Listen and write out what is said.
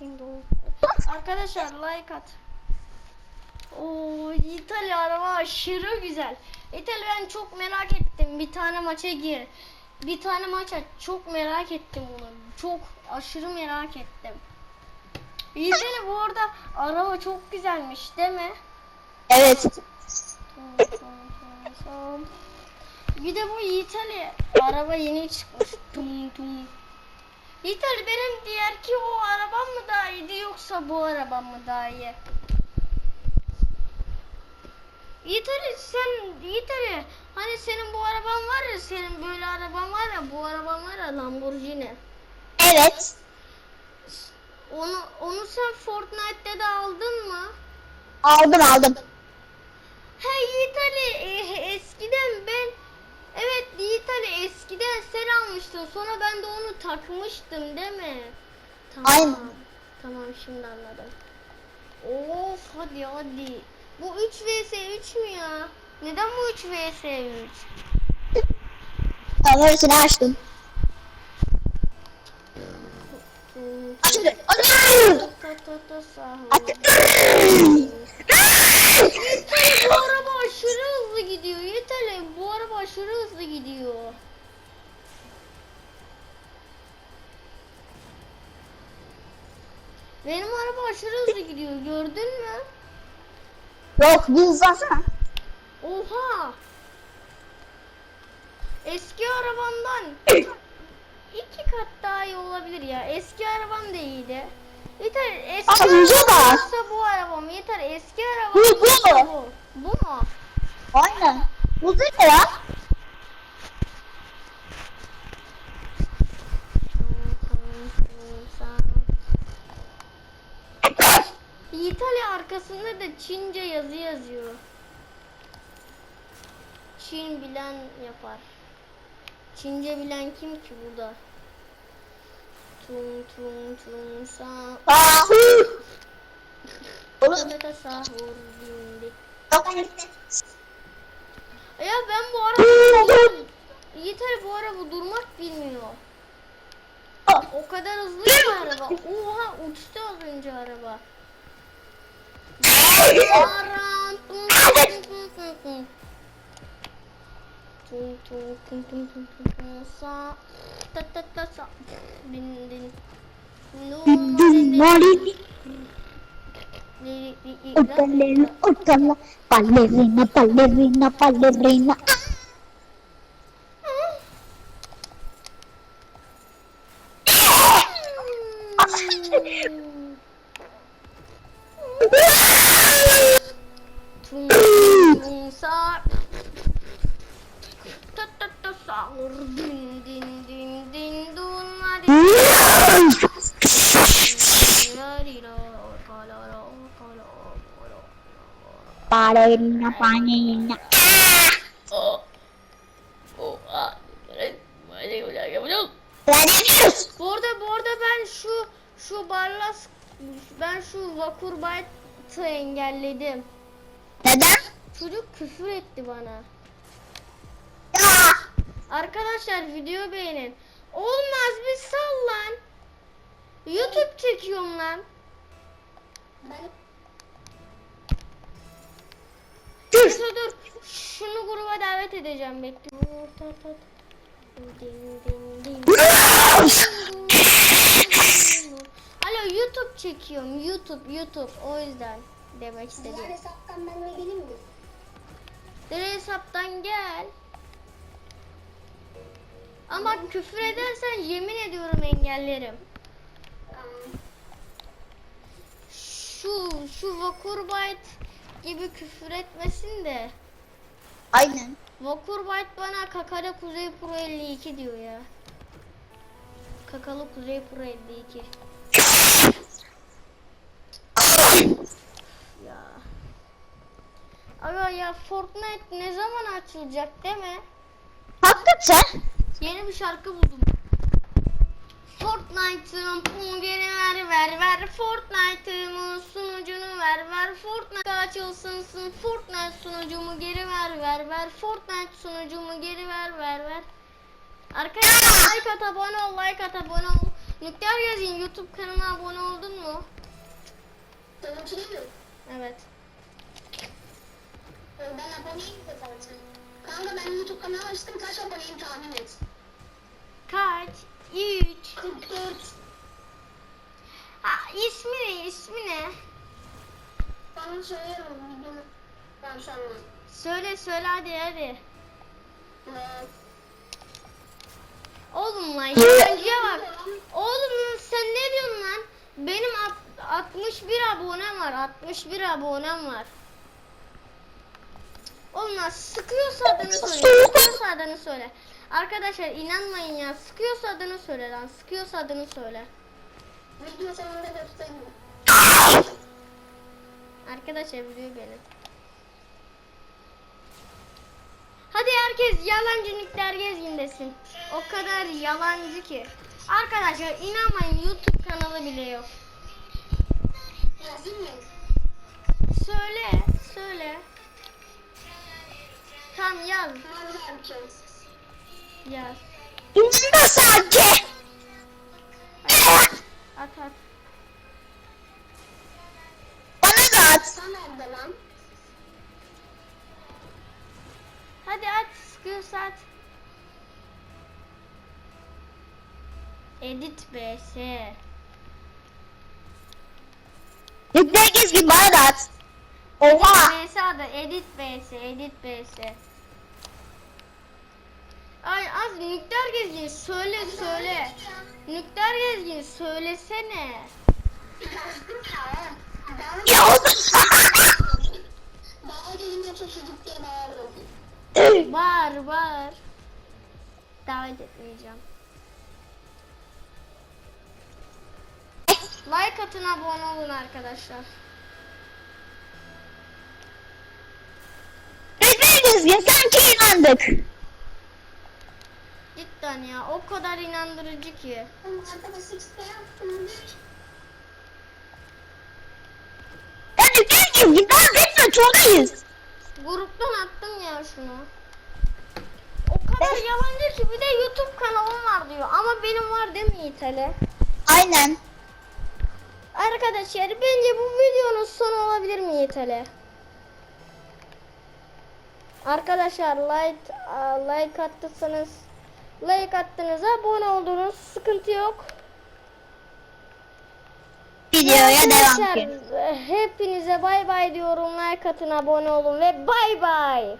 Din do. Arkadaşlar like at. Oo İtalya araba aşırı güzel. İtalya ben çok merak ettim. Bir tane maça gir. Bir tane maç aç. Çok merak ettim onu. Çok aşırı merak ettim. İtalya bu arada araba çok güzelmiş değil mi? Evet. Bir de bu İtalya araba yeni çıkmış. Tum tum. İtalya benim diğerki o arabam mı daha iyiydi yoksa bu arabam mı daha iyi? İtalya sen İtalya hani senin bu araban var ya senin böyle araban var ya bu araban var ya Lamborghini. Evet. Onu onu sen Fortnite'te de aldın mı? Aldım aldım. Hey İtalya e, eskiden ben evet İtalya eskiden sen almıştın sonra ben de onu takmıştım değil mi? Tamam. Aynen. Tamam şimdi anladım. Of hadi hadi. Bu 3 vs 3 mü ya? Neden bu 3 vs 3? Tamam hepsini açtım. Aç hadi. Aç. Bu araba aşırı hızlı gidiyor. Yeterli. Bu araba aşırı hızlı gidiyor. Benim araba aşırı hızlı gidiyor. Gördün mü? Yok bir hızlansana. Oha! Eski arabamdan iki kat daha iyi olabilir ya. Eski arabam da iyiydi. Yeter eski güzel arabam bak. yoksa bu arabam. Yeter eski arabam Bu, bu. bu. Bu mu? Aynen. Bu ne ya? İtalya arkasında da Çince yazı yazıyor. Çin bilen yapar. Çince bilen kim ki burada? Tum tum tum sa Sahur. Oğlum. sahur gitti. Ya ben bu araba Yeter bu araba durmak bilmiyor. O kadar hızlı ki araba. Oha uçtu az önce araba. Tum, tum, tum, tum, tum, tum, tum, sa. Ta, ta, ta, sa. Din din. Utalena, utala, ballerina, ballerina, ballerina. Ding ding ding ding. Ballerina, ballerina. Lanemiyoruz. Bu arada bu arada ben şu şu barlas ben şu vakur baytı engelledim. Neden? Çocuk küfür etti bana. Ya. Arkadaşlar video beğenin. Olmaz bir sal lan. YouTube çekiyorum lan. Dur. Neyse dur. Şunu gruba davet edeceğim bekle. Ding, ding, ding. Alo YouTube çekiyorum. YouTube, YouTube. O yüzden demek istedim. Diğer hesaptan ben de geleyim mi? Diğer hesaptan gel. Ama küfür edersen yemin ediyorum engellerim. Şu Vakurbyte gibi küfür etmesin de. Aynen. Vakurbyte bana Kakara Kuzey Pro 52 diyor ya. Kakalı Kuzey Pro 52. Ya. Aga ya Fortnite ne zaman açılacak değil mi? Hakikaten. Yeni bir şarkı buldum. Fortnite'ım pum geri ver ver sunucunu ver ver Fortnite açılsın sın Fortnite sunucumu geri ver ver ver Fortnite sunucumu geri ver ver ver Arkadaşlar like at abone ol like at abone ol Nükleer Gezgin YouTube kanalına abone oldun mu? Evet Ben aboneyim de zaten. Kanka ben YouTube kanalı açtım. Kaç aboneyim tahmin et. Kaç? 3 44. Ha ismi ne ismi ne? Bana söylerim videonu. Ben sonra. Söyle söyle hadi hadi Ee, Oğlum lan yalancıya bak Oğlum sen ne diyorsun lan? Benim alt- 61 abonem var. 61 abonem var. Oğlum lan sıkıyorsa adını söyle. Sıkıyorsa adını söyle. Arkadaşlar inanmayın ya. Sıkıyorsa adını söyle lan. Sıkıyorsa adını söyle. video sonunda göstereyim. Arkadaşlar biliyor beni. Hadi herkes yalancı nükleer gezgindesin. O kadar yalancı ki. Arkadaşlar inanmayın YouTube kanalı bile yok. Söyle, söyle. Tam yaz, yaz. İnanma sanki. At at. Bana nerede lan? Hadi at, sıkıyorsa at. Edit BS. Nükleer gezgin bana da at. Oha. BS adı Edit BS, Edit BS. Ay az nükleer gezgin söyle söyle. Nükleer gezgin söylesene. Ya Daha gelince çocuk diye bağırdım. Bağır bağır. Davet etmeyeceğim. Like atın abone olun arkadaşlar. Nükleer gezgin sanki inandık. Cidden ya o kadar inandırıcı ki. Ya gezgin daha resmen turdayız. Gruptan attım ya şunu. O kadar yalancı ki bir de YouTube kanalım var diyor. Ama benim var değil mi İtali? Aynen. Arkadaşlar bence bu videonun sonu olabilir mi İtali? Arkadaşlar like like attıysanız like attınız abone oldunuz sıkıntı yok. Videoya devam ediyoruz. Hepinize bay bay diyorum like atın abone olun ve bay bay.